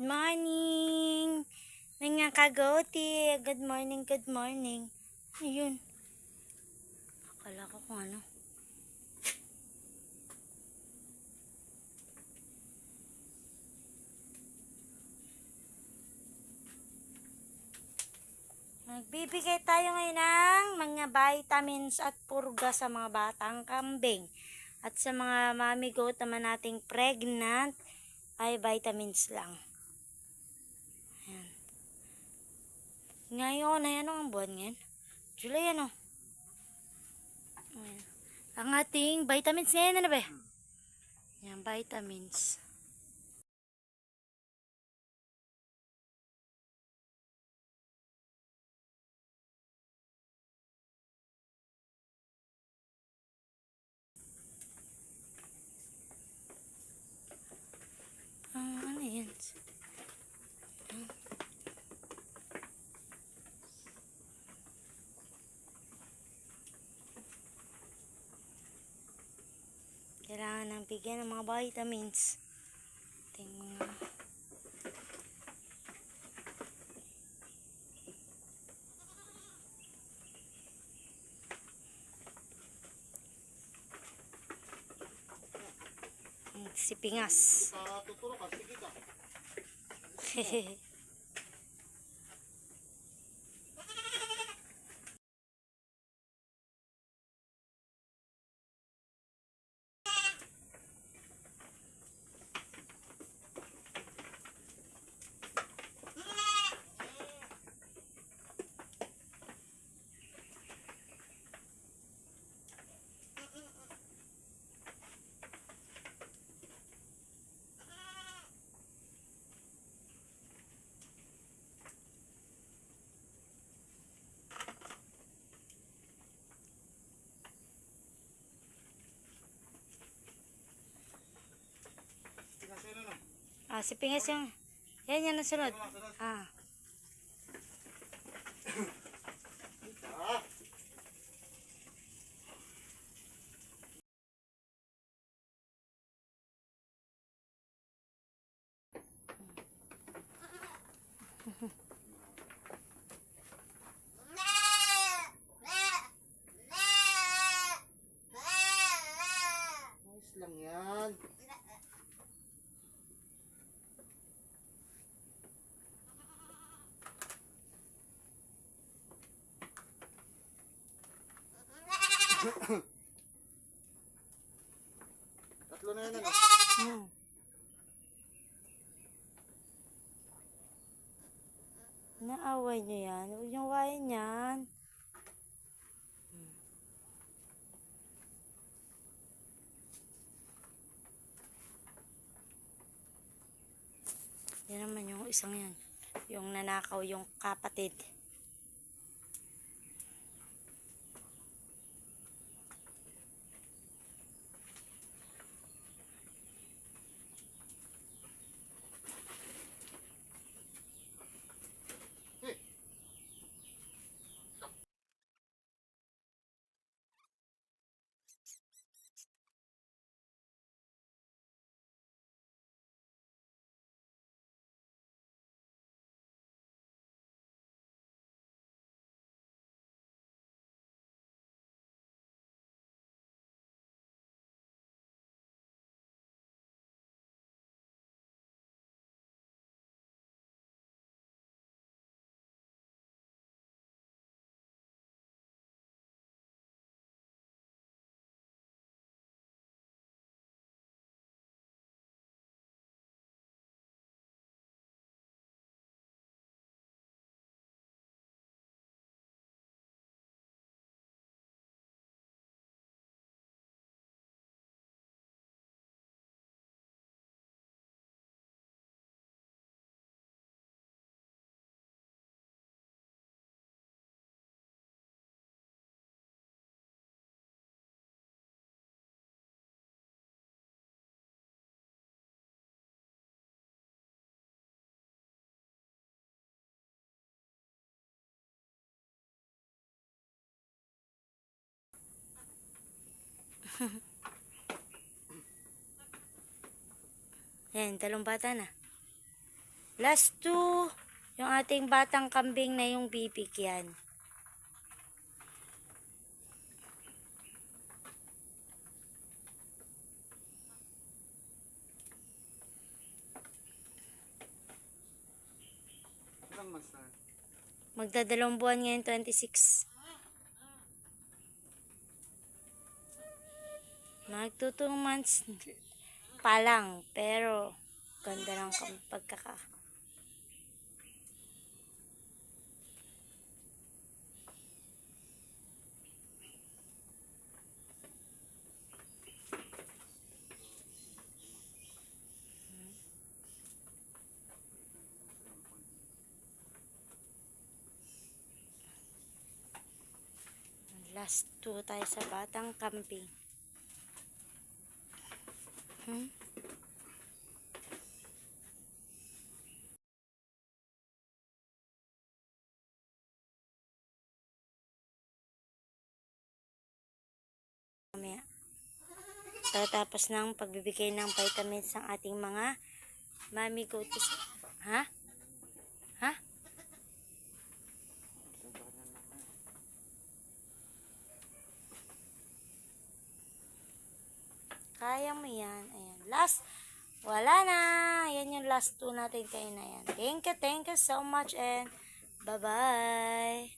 Good morning! Mga kagoti! Good morning, good morning. Ayun. Akala ko kung ano. Magbibigay tayo ngayon ng mga vitamins at purga sa mga batang kambing. At sa mga mami goat naman nating pregnant, ay vitamins lang. Ngayon, ay ano ang buwan ngayon? July ano? Ayan. Ang ating vitamins ngayon, ano ba? Yan, vitamins. Ah, ano yan? Kailangan ng bigyan ng mga vitamins. Mga... Mm, Si Pingas. Tuturo ah, si Pingas yung... Yan, yan ang sunod. Ah. Ah, ayos lang yan. Tatlo na yan ano? Hmm. Naaway niyo yan. Huwag niyong wayan yan. Yan naman yung isang yan. Yung nanakaw yung kapatid. Yan, talong bata na. Last two, yung ating batang kambing na yung na? Magdadalawang buwan ngayon, 26. Magto two months pa lang, pero ganda ng kam- pagkaka. Last two tayo sa batang kambing. Hmm? Mamaya. Tatapos ng pagbibigay ng vitamins ng ating mga mami goats. Ha? Ha? Kaya mo yan. Ayan. Last. Wala na. Yan yung last two natin kayo na yan. Thank you, thank you so much and bye-bye.